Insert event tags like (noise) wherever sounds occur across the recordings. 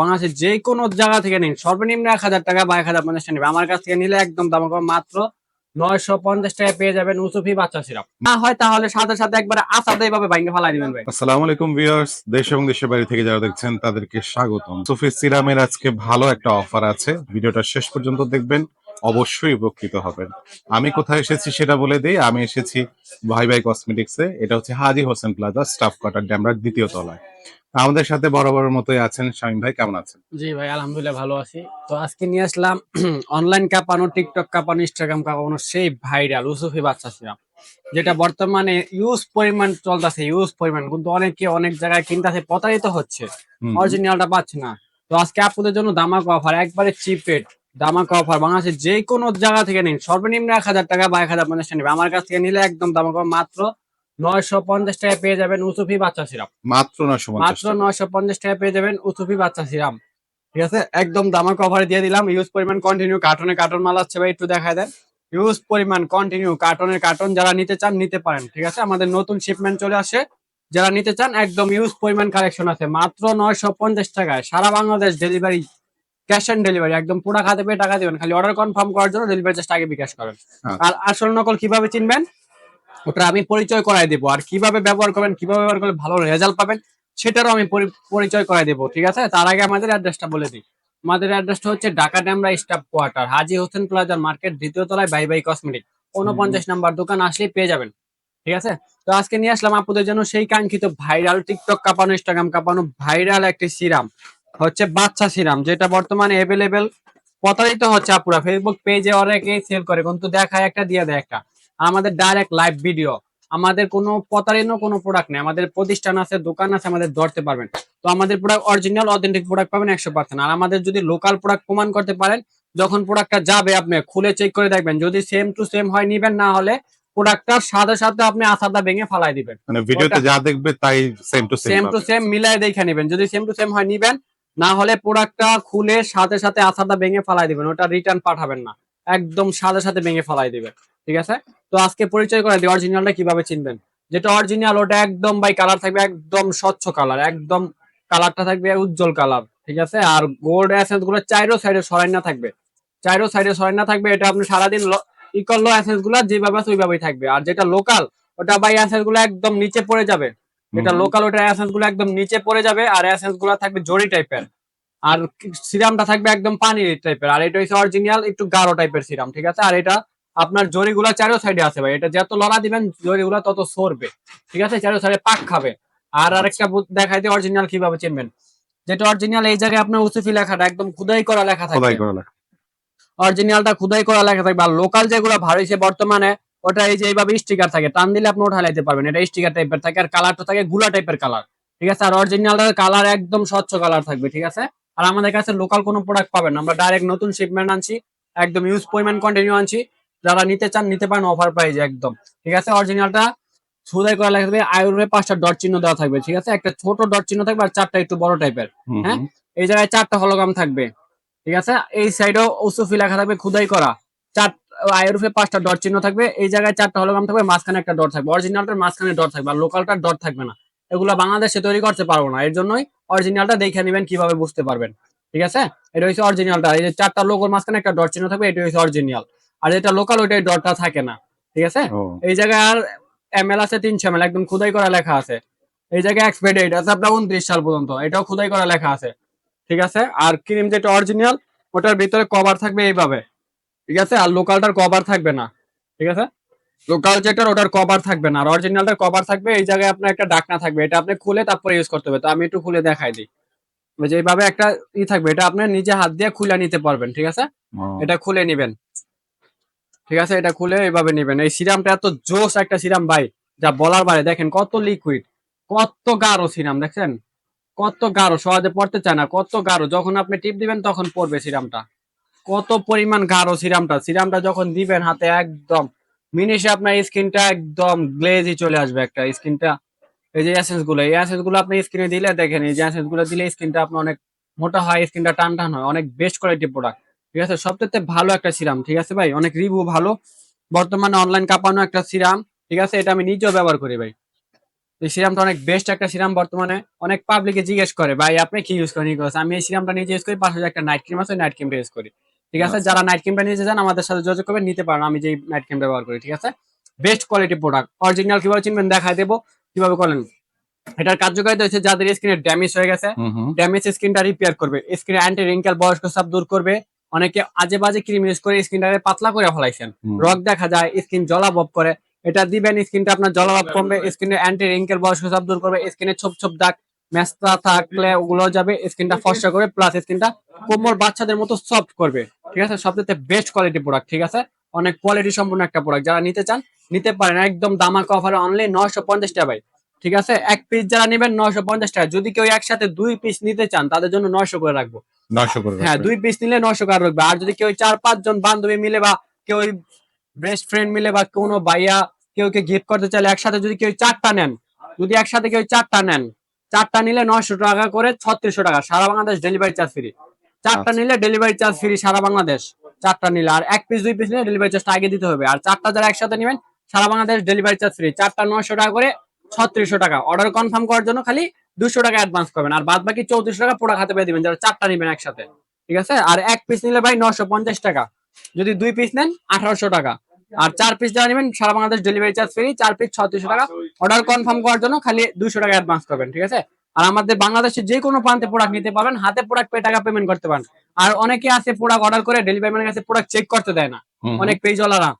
বাংলাদেশের যে কোনো জায়গা থেকে নিন, সর্বনিম্ন এক হাজার টাকা বা এক হাজার পঞ্চাশ টাকা আমার কাছ থেকে নিলে একদম দাম মাত্র নয়শো পঞ্চাশ টাকা পেয়ে যাবেন উসুফি বাচ্চা সিরাপ। না হয় তাহলে সাথে সাথে একবারে আসাতে এইভাবে ভাঙ্গে ফেলাই দিবেন ভাই। আসসালামু আলাইকুম ভিউয়ার্স, দেশ এবং দেশের বাইরে থেকে যারা দেখছেন, তাদেরকে স্বাগতম। সুফি সিরামের আজকে ভালো একটা অফার আছে। ভিডিওটা শেষ পর্যন্ত দেখবেন, অবশ্যই উপকৃত হবেন। আমি কোথায় এসেছি সেটা বলে দেই, আমি এসেছি ভাই ভাই কসমেটিক্সে। এটা হচ্ছে Haji Hossain plaza, staff quarter ড্যামরার দ্বিতীয় তলায়। আমাদের সাথে বরাবরের মতোই আছেন শামীম ভাই কেমন আছেন? জি ভাই আলহামদুলিল্লাহ ভালো আছি। তো আজকে নিয়ে আসলাম (clears throat) অনলাইন কাঁপানো টিকটক কাঁপানো ইনস্টাগ্রাম কাঁপানো সেই ভাইরাল উসুফি বাচ্চা সিরাপ যেটা বর্তমানে ইউজ পরিমাণ চলতেছে ইউজ পরিমাণ কিন্তু অনেকে অনেক জায়গায় কিনতেছে প্রতারিত হচ্ছে। অরিজিনালটা পাচ্ছে না। তো আজকে আপনাদের জন্য দামাক অফার একবারে চিপেড দামাক অফার বাংলাদেশের যে কোনো জায়গা থেকে নিন সর্বনিম্ন এক হাজার টাকা বা এক হাজার পঞ্চাশ টাকা নেবে। আমার কাছ থেকে নিলে একদম দামাক মাত্র নয়শো পঞ্চাশ টাকা পেয়ে যাবেন উসুফি বাচ্চা সিরাপ মাত্র নয়শো পঞ্চাশ মাত্র নয়শো পঞ্চাশ টাকা পেয়ে যাবেন উসুফি বাচ্চা সিরাম। ঠিক আছে? একদম দামাক অফারে দিয়ে দিলাম। ইউজ পরিমাণ কন্টিনিউ কার্টনে কার্টন মাল আছে ভাই একটু দেখায় দেন। ইউজ পরিমাণ কন্টিনিউ কার্টনের কার্টন যারা নিতে চান নিতে পারেন। ঠিক আছে? আমাদের নতুন শিপমেন্ট চলে আসে। যারা নিতে চান একদম ইউজ পরিমাণ কালেকশন আছে। মাত্র নয়শো পঞ্চাশ টাকায় সারা Bangladesh delivery cash on delivery একদম পুরা খাতে পেয়ে টাকা দিবেন। খালি অর্ডার কনফার্ম করার জন্য ডেলিভারি চার্জটা আগে বিকাশ করেন। আচ্ছা। আর আসল নকল কীভাবে চিনবেন? ওটা আমি পরিচয় করাই দেবো। আর কীভাবে ব্যবহার করবেন কীভাবে ব্যবহার করলে ভালো রেজাল্ট পাবেন সেটারও আমি পরি- পরিচয় করাই দেবো ঠিক আছে? তার আগে আমাদের অ্যাড্রেসটা বলে দিই। আমাদের অ্যাড্রেসটা হচ্ছে ঢাকা ড্যামরা স্টাফ কোয়ার্টার হাজি হোসেন প্লাজার মার্কেট দ্বিতীয় তলায় বাই বাই কসমেটিক উনপঞ্চাশ নাম্বার দোকান আসলেই পেয়ে যাবেন ঠিক আছে? তো আজকে নিয়ে আসলাম আপনাদের জন্য সেই কাঙ্ক্ষিত ভাইরাল টিকটক কাঁপানো ইনস্টাগ্রাম কাঁপানো ভাইরাল একটি সিরাম হচ্ছে বাচ্চা সিরাম যেটা বর্তমানে অ্যাভেলেবেল প্রতারিত হচ্ছে আপুরা। ফেসবুক পেজে অনেকেই সেল করে কিন্তু দেখায় একটা দিয়ে দেয় একটা। আর আমাদের ডাইরেক্ট লাইভ ভিডিও আমাদের কোনো প্রতারিত কোনো প্রোডাক্ট নেই। আমাদের প্রতিষ্ঠান আছে দোকান আছে আমাদের ধরতে পারবেন। তো আমাদের প্রোডাক্ট অরিজিনাল অথেন্টিক প্রোডাক্ট পাবেন একশো পার্সেন্ট আর আমাদের যদি লোকাল প্রোডাক্ট প্রমাণ করতে পারেন যখন প্রোডাক্টটা যাবে আপনি খুলে চেক করে দেখবেন। যদি সেম টু সেম হয় নিবেন না হলে প্রোডাক্টটার সাথে সাথে আপনি আসাদা ভেঙে ফালাই দিবেন। মানে ভিডিওতে যা দেখবে তাই same to same same to same মিলাই দেখে নেবেন। যদি সেম টু সেম হয় নিবেন। না হলে প্রোডাক্টটা খুলে সাথে সাথে আসাটা ভেঙে ফালাই দিবেন। ওটা রিটার্ন পাঠাবেন না। একদম সাথে সাথে ভেঙে ফালাই দিবেন। ঠিক আছে? তো আজকে পরিচয় করে দিই অরিজিনালটা কীভাবে চিনবেন? যেটা অরিজিনাল ওটা একদম বাই কালার থাকবে একদম স্বচ্ছ কালার একদম কালারটা থাকবে উজ্জ্বল কালার ঠিক আছে? আর গোল্ড অ্যাসেন্সগুলো চাইরো সাইডে সরাই না থাকবে। চাইরো সাইডে সরাই না থাকবে এটা আপনি সারাদিন ই করল অ্যাসেন্সগুলো যেভাবে আছে ওইভাবেই থাকবে। আর যেটা লোকাল ওটা বাই অ্যাসেন্সগুলো একদম নিচে পড়ে যাবে। এটা লোকাল ওটা অ্যাসেন্সগুলো একদম নিচে পড়ে যাবে আর অ্যাসেন্সগুলো থাকবে জরি টাইপের আর সিরামটা থাকবে একদম পানি টাইপের আর এটা হচ্ছে অরিজিনাল একটু গাঢ় টাইপের সিরাম ঠিক আছে? আর এটা আপনার জরিগুলা চারো সাইডে আছে ভাই। এটা যত লড়া দিবেন জরিগুলা তত সরবে। ঠিক আছে? চারো সাইডে পাক খাবে। আর আরেকটা দেখাই দিয়ে অরিজিনাল কীভাবে চিনবেন। যেটা অরিজিনাল এই জায়গায় আপনার উসুফি লেখাটা একদম খুদাই করা লেখা লেখা। অরিজিনালটা খুদাই করা লেখা থাকবে। আর লোকাল যেগুলো ভারীছে বর্তমানে ওটা এই যে এইভাবে স্টিকার থাকে। টান দিলে আপনি ওঠা লাইতে পারবেন। এটা স্টিকার টাইপের থাকে আর কালারটা থাকে গুলা টাইপের কালার ঠিক আছে? আর অরিজিনালটার কালার একদম স্বচ্ছ কালার থাকবে। ঠিক আছে? আর আমাদের কাছে লোকাল কোনো প্রোডাক্ট পাবেন। আমরা ডাইরেক্ট নতুন শিপমেন্ট আনছি একদম ইউজ পরিমাণ কন্টিনিউ আনছি। যারা নিতে চান নিতে পারেন অফার প্রাইজে একদম। ঠিক আছে? অরিজিনালটা খুদাই করা থাকবে আয়ুর্বে পাঁচটা ডট চিহ্ন দেওয়া থাকবে ঠিক আছে? একটা ছোট ডট চিহ্ন থাকবে আর চারটা একটু বড় টাইপের হ্যাঁ? এই জায়গায় চারটা হলোগ্রাম থাকবে ঠিক আছে? এই সাইডেও ওসুফি লেখা থাকবে খুদাই করা। চার আয়ুর্ফে পাঁচটা ডট চিহ্ন থাকবে এই জায়গায় চারটা হলোগ্রাম থাকবে মাঝখানে একটা ডট থাকবে। অরিজিনালটার মাঝখানে ডট থাকবে আর লোকালটার ডট থাকবে না। এগুলো বাংলাদেশে তৈরি করতে পারব না এর জন্যই অরিজিনালটা দেখে নেবেন কীভাবে বুঝতে পারবেন। ঠিক আছে? এটা হচ্ছে অরিজিনালটা এই যে চারটা লোগোর মাঝখানে একটা ডট চিহ্ন থাকবে এটা হচ্ছে অরিজিনাল আর যেটা লোকাল ওইটাই ডটটা থাকে না ঠিক আছে? এই জায়গায় আর এম এল আছে তিনশো এম একদম খুদাই করা লেখা আছে। এই জায়গায় এক্সপায়ার ডেট আছে আপনার উনত্রিশ সাল পর্যন্ত এটাও খুদাই করা লেখা আছে ঠিক আছে? আর ক্রিম যেটা অরিজিনাল ওটার ভিতরে কভার থাকবে এইভাবে ঠিক আছে? আর লোকালটার কভার থাকবে না ঠিক আছে? লোকাল যেটার ওটার কভার থাকবে না আর অরিজিনালটার কভার থাকবে এই জায়গায় আপনার একটা ডাকনা থাকবে এটা আপনি খুলে তারপরে ইউজ করতে হবে তো আমি একটু খুলে দেখাই দিই। ওই যে এইভাবে একটা ই থাকবে এটা আপনি নিজে হাত দিয়ে খুলে নিতে পারবেন ঠিক আছে? এটা খুলে নিবেন। ঠিক আছে? এটা খুলে এইভাবে নিবেন। এই সিরামটা এত জোস একটা সিরাম ভাই, যা বলার বাইরে দেখেন কত লিকুইড কত গাঢ় সিরাম, দেখছেন? কত গাঢ় সহজে পড়তে চায় না, কত গাঢ়। যখন আপনি টিপ দিবেন, তখন পড়বে সিরামটা। কত পরিমাণ গাঢ় সিরামটা। সিরামটা যখন দিবেন হাতে, একদম মিনিশে আপনার স্কিনটা একদম গ্লেজি চলে আসবে একটা। স্কিনটা এই যে এসেন্সগুলো, এই অ্যাসেন্সগুলো আপনি স্কিনে দিলে দেখেন, এই যে এসেন্সগুলো দিলে স্কিনটা আপনার অনেক মোটা হয় স্কিনটা টান টান হয়, অনেক বেস্ট কোয়ালিটি প্রোডাক্ট ঠিক আছে? সবথেকে ভালো একটা সিরাম ঠিক আছে ভাই? অনেক রিভিউ ভালো। বর্তমানে অনলাইন কাঁপানো একটা সিরাম ঠিক আছে? এটা আমি নিজেও ব্যবহার করি ভাই। এই সিরামটা অনেক বেস্ট একটা সিরাম বর্তমানে। অনেক পাবলিকে জিজ্ঞেস করে ভাই আপনি কি ইউজ করেন? ইউজ আমি এই সিরামটা নিজে ইউজ করি পাশে একটা নাইট ক্রিম আছে নাইট ক্রিমটা ইউজ করি। ঠিক আছে? যারা নাইট ক্রিমটা নিতে চান আমাদের সাথে যোগাযোগ করবেন নিতে পারেন। আমি যে নাইট ক্রিম ব্যবহার করি ঠিক আছে? বেস্ট কোয়ালিটি প্রোডাক্ট অরিজিনাল কীভাবে চিনবেন দেখাই দেবো। কীভাবে করেন এটার কার্যকারিতা হচ্ছে যাদের স্কিনে ড্যামেজ হয়ে গেছে ড্যামেজ স্কিনটা রিপেয়ার করবে। স্কিনে অ্যান্টি রিঙ্কেল বয়স্ক সব দূর করবে। অনেকে আজে বাজে ক্রিম ইউজ করে স্কিনটাকে পাতলা করে ফেলাইছেন। রক দেখা যায় স্কিন জলাবব করে। এটা দিবেন স্কিনটা আপনার জলাভাব কমবে স্কিনে অ্যান্টি রিঙ্কেল বয়স্ক সব দূর করবে স্কিনে ছোপ ছোপ দাগ মেস্তা থাকলে ওগুলো যাবে স্কিনটা ফর্সা করবে প্লাস স্কিনটা কোমর বাচ্চাদের মতো সফট করবে। ঠিক আছে? সবচেয়ে বেস্ট কোয়ালিটি প্রোডাক্ট ঠিক আছে? অনেক কোয়ালিটি সম্পূর্ণ একটা প্রোডাক্ট যারা নিতে চান নিতে পারেন। একদম দামাকা অফারে অনলি নয়শো পঞ্চাশ টাকা ভাই ঠিক আছে? এক পিস যারা নেবেন নয়শো পঞ্চাশ টাকা। যদি কেউ একসাথে দুই পিস নিতে চান তাদের জন্য নয়শো করে রাখব। নয়শো করে হ্যাঁ দুই পিস নিলে নয়শো করে রাখবে। আর যদি কেউ চার পাঁচ জন বান্ধবী মিলে বা কেউ বেস্ট ফ্রেন্ড মিলে বা কোনো ভাইয়া কেউ কে গিফট করতে চাইলে একসাথে যদি কেউ চারটা নেন যদি একসাথে কেউ চারটা নেন চারটা নিলে নয়শো টাকা করে ছত্রিশশো টাকা। সারা বাংলাদেশ ডেলিভারি চার্জ ফ্রি চারটা আচ্ছা। নিলে ডেলিভারি চার্জ ফ্রি সারা বাংলাদেশ। চারটা নিলে আর এক পিস দুই পিস নিলে ডেলিভারি চার্জটা আগে দিতে হবে। আর চারটা যারা একসাথে নেবেন সারা বাংলাদেশ ডেলিভারি চার্জ ফ্রি চারটা নয়শো টাকা করে ছত্রিশশো টাকা। অর্ডার কনফার্ম করার জন্য খালি দুশো টাকা অ্যাডভান্স করবেন। আর বাদ বাকি চৌত্রিশশো টাকা পুরো হাতে পেয়ে দিবেন যারা চারটা নেবেন একসাথে। ঠিক আছে? আর এক পিস নিলে ভাই নশো পঞ্চাশ টাকা। যদি দুই পিস নেন আঠারোশো টাকা। আর চার পিস যারা নেবেন সারা বাংলাদেশ ডেলিভারি চার্জ ফ্রি চার পিস ছত্রিশশো টাকা। অর্ডার কনফার্ম করার জন্য খালি দুশো টাকা অ্যাডভান্স করবেন ঠিক আছে? আর আমাদের বাংলাদেশের যে কোনো প্রান্তে প্রোডাক্ট নিতে পারবেন হাতে প্রোডাক্ট পেয়ে টাকা পেমেন্ট করতে পারেন। আর অনেকে আছে প্রোডাক্ট অর্ডার করে ডেলিভারি ম্যানের কাছে প্রোডাক্ট চেক করতে দেয় না। অনেক পেজওয়ালারা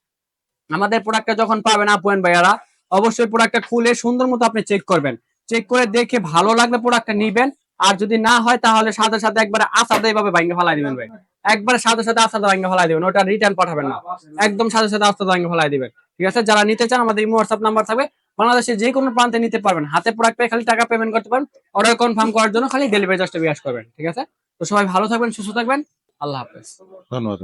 আমাদের প্রোডাক্টটা যখন পাবেন আপুয়েন ভাইয়ারা অবশ্যই প্রোডাক্টটা খুলে সুন্দর মতো আপনি চেক করবেন। চেক করে দেখে ভালো লাগলে প্রোডাক্টটা নিবেন। আর যদি না হয়, তাহলে সাথে সাথে একবার আসাদে এইভাবে ভাঙ্গে ফেলাই দিবেন ভাই। একবার সাথে সাথে আসাদে ভাঙ্গে ফেলাই দিবেন, ওটা রিটার্ন পাঠাবেন না। একদম সাথে সাথে আস্তে ভাঙ্গে ফেলাই দিবেন। ঠিক আছে? যারা নিতে চান, আমাদের ইমো হোয়াটসঅ্যাপ নাম্বার থাকবে। বাংলাদেশের যে কোনো প্রান্তে নিতে পারবেন। হাতে প্রোডাক্ট পেয়ে খালি টাকা পেমেন্ট করতে পারেন। অর্ডার কনফার্ম করার জন্য খালি ডেলিভারি চার্জটা বিকাশ করবেন। ঠিক আছে? তো সবাই ভালো থাকবেন, সুস্থ থাকবেন। আল্লাহ হাফেজ। ধন্যবাদ